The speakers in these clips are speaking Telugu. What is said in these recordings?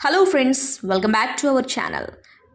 Hello friends welcome back to our channel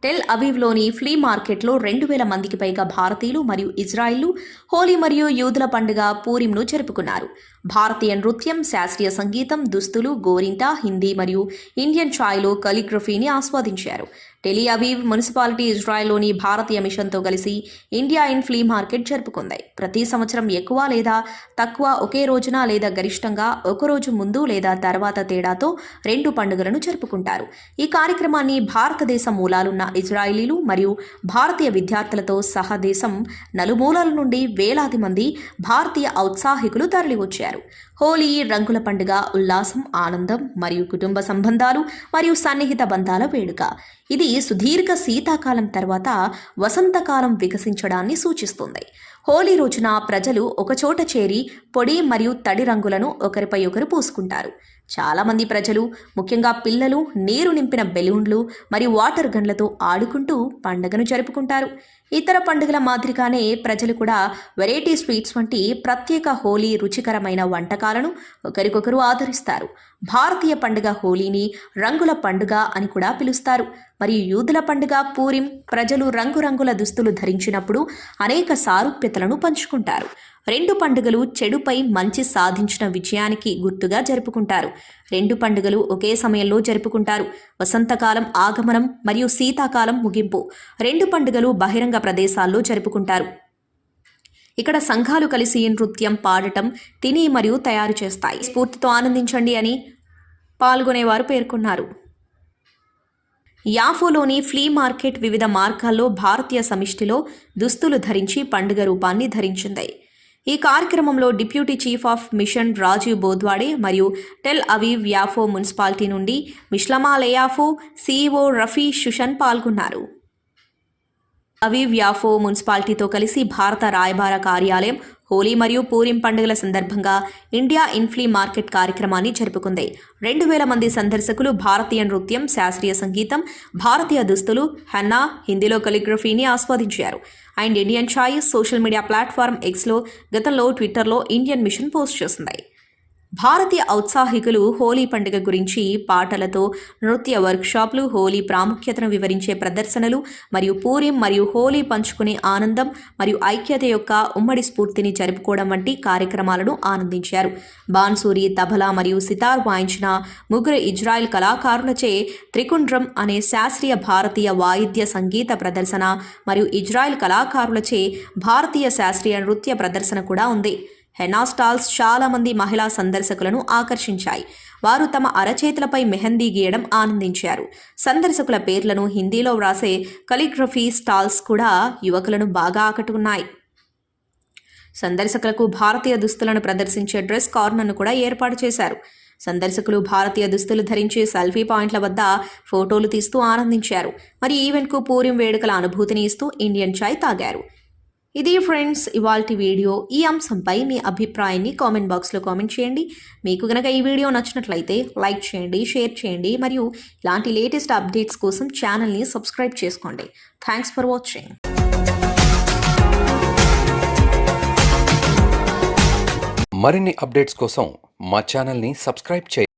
Tel అవీవ్లోని flea మార్కెట్లో రెండు వేల మందికి పైగా భారతీయులు మరియు ఇజ్రాయిల్ హోలీ మరియు యూదుల పండుగ పూరింను జరుపుకున్నారు. భారతీయ నృత్యం శాస్త్రీయ సంగీతం దుస్తులు గోరింట హిందీ మరియు ఇండియన్ ఛాయ్లో కలిగ్రఫీని ఆస్వాదించారు. టెలి మున్సిపాలిటీ ఇజ్రాయెల్లోని భారతీయ మిషన్తో కలిసి ఇండియా ఇన్ ఫ్లీ మార్కెట్ జరుపుకుంది. ప్రతి సంవత్సరం ఎక్కువ లేదా తక్కువ ఒకే రోజున లేదా గరిష్టంగా ఒక రోజు ముందు లేదా తర్వాత తేడాతో రెండు పండుగలను జరుపుకుంటారు. ఈ కార్యక్రమాన్ని భారతదేశ మూలాలున్న ఇజ్రాయిలీలు మరియు భారతీయ విద్యార్థులతో సహా దేశం నలుమూలల నుండి వేలాది మంది భారతీయ ఔత్సాహికులు తరలివచ్చారు. హోలీ రంగుల పండుగ ఉల్లాసం ఆనందం మరియు కుటుంబ సంబంధాలు మరియు సన్నిహిత బంధాల వేడుక. ఇది సుదీర్ఘ శీతాకాలం తర్వాత వసంతకాలం వికసించడాన్ని సూచిస్తుంది. హోలీ రోజున ప్రజలు ఒకచోట చేరి పొడి మరియు తడి రంగులను ఒకరిపై ఒకరు పూసుకుంటారు. చాలామంది ప్రజలు ముఖ్యంగా పిల్లలు నీరు నింపిన బెలూన్లు మరియు వాటర్ గన్లతో ఆడుకుంటూ పండుగను జరుపుకుంటారు. ఇతర పండుగల మాదిరిగానే ప్రజలు కూడా వెరైటీ స్వీట్స్ వంటి ప్రత్యేక హోలీ రుచికరమైన వంటకాలను ఒకరికొకరు ఆదరిస్తారు. భారతీయ పండుగ హోలీని రంగుల పండుగ అని కూడా పిలుస్తారు. మరియు యూదుల పండుగ పూరిం ప్రజలు రంగురంగుల దుస్తులు ధరించినప్పుడు అనేక సారూప్యతలను పంచుకుంటారు. రెండు పండుగలు చెడుపై మంచి సాధించిన విజయానికి గుర్తుగా జరుపుకుంటారు. రెండు పండుగలు ఒకే సమయంలో జరుపుకుంటారు. వసంతకాలం ఆగమనం మరియు శీతాకాలం ముగింపు. రెండు పండుగలు బహిరంగ ప్రదేశాల్లో జరుపుకుంటారు. ఇక్కడ సంఘాలు కలిసి నృత్యం పాడటం తిని మరియు తయారు చేస్తాయి. స్ఫూర్తితో ఆనందించండి అని పాల్గొనేవారు పేర్కొన్నారు. యాఫోలోని ఫ్లీ మార్కెట్ వివిధ మార్గాల్లో భారతీయ సమిష్టిలో దుస్తులు ధరించి పండుగ రూపాన్ని ధరించింది. ఈ కార్యక్రమంలో deputy chief of mission Rajiv Bodwade మరియు టెల్ అవీవ్ యాఫో మున్సిపాలిటీ నుండి మిష్లమా లేయాఫో సీఈఓ రఫీ షుషన్ పాల్గొన్నారు. అవీవ్ యాఫో మున్సిపాలిటీతో కలిసి భారత రాయబార కార్యాలయం హోలీ మరియు పూరిం పండుగల సందర్భంగా ఇండియా ఇన్ఫ్లీ మార్కెట్ కార్యక్రమాన్ని జరుపుకుంది. రెండు వేల మంది సందర్శకులు భారతీయ నృత్యం శాస్త్రీయ సంగీతం భారతీయ దుస్తులు హెన్నా హిందీలో కలిగ్రఫీని ఆస్వాదించారు. And Indian choice social media platform ఎక్స్లో గతంలో ట్విట్టర్లో ఇండియన్ మిషన్ పోస్ట్ చేసింది. భారతీయ ఔత్సాహికులు హోలీ పండుగ గురించి పాటలతో నృత్య వర్క్షాప్లు హోలీ ప్రాముఖ్యతను వివరించే ప్రదర్శనలు మరియు పూరిం మరియు హోలీ పంచుకునే ఆనందం మరియు ఐక్యత యొక్క ఉమ్మడి స్ఫూర్తిని జరుపుకోవడం వంటి కార్యక్రమాలను ఆనందించారు. బాన్సూరి తబలా మరియు సితార్ వాయించిన ముగ్గురు ఇజ్రాయెల్ కళాకారులచే త్రికుండ్రం అనే శాస్త్రీయ భారతీయ వాయిద్య సంగీత ప్రదర్శన మరియు ఇజ్రాయెల్ కళాకారులచే భారతీయ శాస్త్రీయ నృత్య ప్రదర్శన కూడా ఉంది. హెనా స్టాల్స్ చాలామంది మహిళా సందర్శకులను ఆకర్షించాయి. వారు తమ అరచేతులపై మెహందీ గీయడం ఆనందించారు. సందర్శకుల పేర్లను హిందీలో వ్రాసే కలిగ్రఫీ స్టాల్స్ కూడా యువకులను బాగా ఆకట్టుకున్నాయి. సందర్శకులకు భారతీయ దుస్తులను ప్రదర్శించే డ్రెస్ కార్నర్ను కూడా ఏర్పాటు చేశారు. సందర్శకులు భారతీయ దుస్తులు ధరించి సెల్ఫీ పాయింట్ల వద్ద ఫోటోలు తీస్తూ ఆనందించారు. మరి ఈవెంట్కు పూరిం వేడుకల అనుభూతిని ఇస్తూ ఇండియన్ చాయ్ తాగారు. ఇది ఫ్రెండ్స్ ఇవాల్టి వీడియో ఈ అంశంపై మీ అభిప్రాయాన్ని కామెంట్ బాక్స్లో కామెంట్ చేయండి. మీకు గనక ఈ వీడియో నచ్చినట్లయితే లైక్ చేయండి షేర్ చేయండి మరియు ఇలాంటి లేటెస్ట్ అప్డేట్స్ కోసం ఛానల్ని సబ్స్క్రైబ్ చేసుకోండి. Thanks for watching. మరిన్ని అప్డేట్స్ కోసం మా ఛానల్ని సబ్స్క్రైబ్ చేయండి.